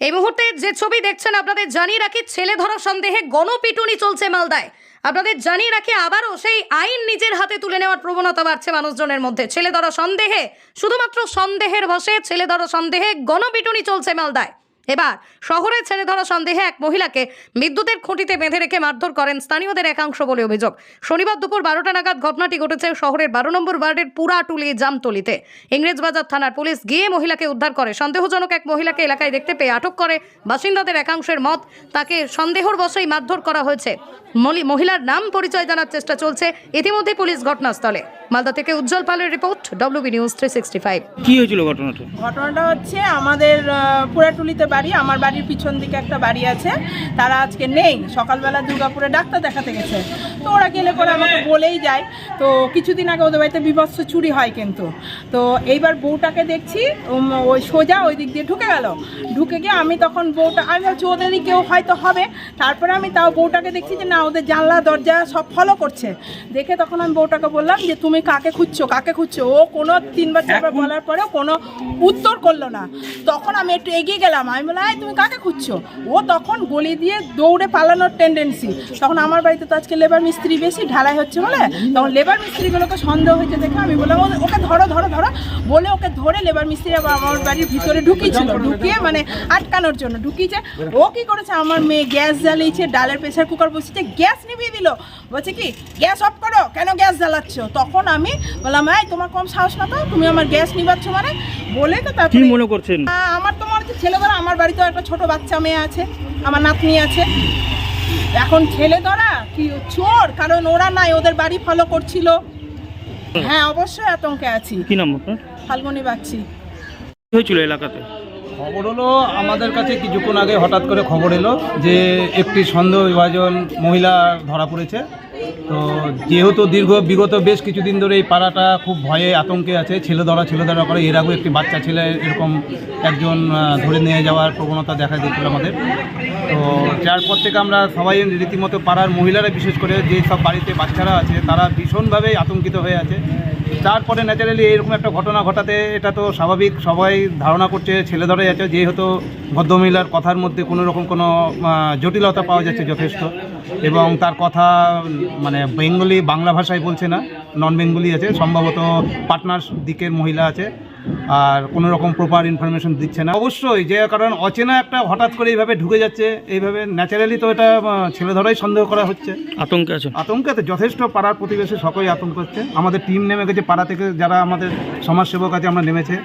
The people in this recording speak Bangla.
এই মুহূর্তে যে ছবি দেখছেন, আপনাদের জানিয়ে রাখি, ছেলে ধরা সন্দেহে গণপিটুনি চলছে মালদায়। আপনাদের জানিয়ে রাখি, আবারও সেই আইন নিজের হাতে তুলে নেওয়ার প্রবণতা বাড়ছে মানুষজনের মধ্যে। ছেলে ধরা সন্দেহে, শুধুমাত্র সন্দেহের বসে ছেলে ধরা সন্দেহে গণপিটুনি চলছে মালদায়। এবার শহরে ছেড়ে ধরা সন্দেহে এক মহিলাকে বিদ্যুতের খুঁটিতে বেঁধে রেখে মারধর করেন স্থানীয়দের একাংশ বলে অভিযোগ। শনিবার দুপুর বারোটা নাগাদ ঘটনাটি ঘটেছে শহরের বারো নম্বর ওয়ার্ডের পুরাটুলি জামতলিতে। ইংরেজবাজার থানার পুলিশ গিয়ে মহিলাকে উদ্ধার করে। সন্দেহজনক এক মহিলাকে এলাকায় দেখতে পেয়ে আটক করে বাসিন্দাদের একাংশের মত তাকে সন্দেহর বশেই মারধর করা হয়েছে। মহিলার নাম পরিচয় জানার চেষ্টা চলছে। ইতিমধ্যে পুলিশ ঘটনাস্থলে। মালদা থেকে উজ্জ্বল পালের report WB news three sixty five কি হয়েছিল ঘটনাটা? ঘটনাটা হচ্ছে আমাদের পুরাটুলিতে বাড়ি আমার বাড়ির পিছন দিকে একটা বাড়ি আছে। তারা আজকে নেই সকালবেলা দুর্গাপুরে ডাক্তার দেখাতে গেছে। তো ওরা গেলে পরে আমাকে বলেই যায়। তো কিছুদিন আগে ওদের বাড়িতে বিভৎস চুরি হয় কিন্তু। তো এইবার বউটাকে দেখছি ওই সোজা ওই দিক দিয়ে ঢুকে গেল। ঢুকে গিয়ে আমি তখন বউটা আমি ভাবছি ওদেরই কেউ হয়তো হবে। তারপরে আমি তাও বউটাকে দেখছি যে না ওদের জানলা দরজা সব ফলো করছে। দেখে তখন আমি বউটাকে বললাম যে তুমি কাকে খুঁজছো কাকে খুঁজছো? ও কোনো তিনবার চারবার বলার পরেও কোনো উত্তর করল না। তখন আমি একটু এগিয়ে গেলাম। আমি বললাম "এই, তুমি কাকে খুঁজছো? ও তখন গলি দিয়ে দৌড়ে পালানোর টেন্ডেন্সি তখন আমার বাড়িতে তো আজকে লেবার মিস্ত্রি বেশি ঢালাই হচ্ছে বলে। তখন লেবার মিস্ত্রিগুলোকে সন্দেহ হয়েছে দেখে আমি বললাম "ও- ওকে ধরো ধরো ধরো। বলে ওকে ধরে লেবার মিস্ত্রি আমার বাড়ির ভিতরে ঢুকিয়েছিল। ঢুকিয়ে মানে আটকানোর জন্য। ঢুকিয়েছে। ও কি করেছে? আমার মেয়ে গ্যাস জ্বালিয়েছে ডালের প্রেসার কুকার বসিয়েছে গ্যাস নিভিয়ে দিল। বলছে কি গ্যাস অফ করো? কেন গ্যাস জ্বালাচ্ছ? তখন আমি বললাম এই তোমার কম সাহস না তো তুমি আমার গ্যাস নিবাচ্ছ মানে? বলে তো কি তারপরে মনে করছেন? আমার তো মনে হচ্ছে ছেলেবেলা আমার বাড়িতেও একটা ছোট বাচ্চা মেয়ে আছে আমার নাতনি আছে। এখন ছেলে ধরা কি চোর কারণ ওরা নাই ওদের বাড়ি ফলো করছিল। হ্যাঁ অবশ্যই আতঙ্কে আছি। কি নাম আপনার? ফাল্গুনি বাগচি। কি হয়েছিল এলাকাতে? খবর হলো আমাদের কাছে কিছুক্ষণ আগে হঠাৎ করে খবর এলো যে একটি সন্দেহভাজন মহিলা ধরা পড়েছে। তো যেহেতু দীর্ঘ, বিগত বেশ কিছুদিন ধরে এই পাড়াটা খুব ভয়ে আতঙ্কে আছে, ছেলে ধরা ছেলে ধরা করে। এর আগেও একটি বাচ্চা ছেলে এরকম একজন ধরে নিয়ে যাওয়ার প্রবণতা দেখা দিচ্ছিল আমাদের। তো যার পর থেকে আমরা সবাই রীতিমতো পাড়ার মহিলারা, বিশেষ করে যে সব বাড়িতে বাচ্চারা আছে, তারা ভীষণভাবেই আতঙ্কিত হয়ে আছে। তারপরে ন্যাচারালি এরকম একটা ঘটনা ঘটাতে এটা তো স্বাভাবিক, সবাই ধারণা করছে ছেলে ধরে যাচ্ছে যেহেতু ভদ্রমহিলার কথার মধ্যে কোনো রকম কোনো জটিলতা পাওয়া যাচ্ছে যথেষ্ট। এবং তার কথা মানে বেঙ্গলি বাংলা ভাষায় বলছে না নন বেঙ্গলি আছে সম্ভবত পার্টনার দিকের মহিলা আছে আর কোনো রকম প্রপার ইনফরমেশন দিচ্ছে না। অবশ্যই যে কারণ অচেনা একটা হঠাৎ করে এইভাবে ঢুকে যাচ্ছে এইভাবে ন্যাচারালি তো এটা ছেলে ধরাই সন্দেহ করা হচ্ছে। আতঙ্কে আছেন আতঙ্কে তো যথেষ্ট পাড়ার প্রতিবেশী সকলেই আতঙ্ক হচ্ছে আমাদের টিম নেমে গেছে পাড়া থেকে যারা আমাদের সমাজসেবক আছে আমরা নেমেছে।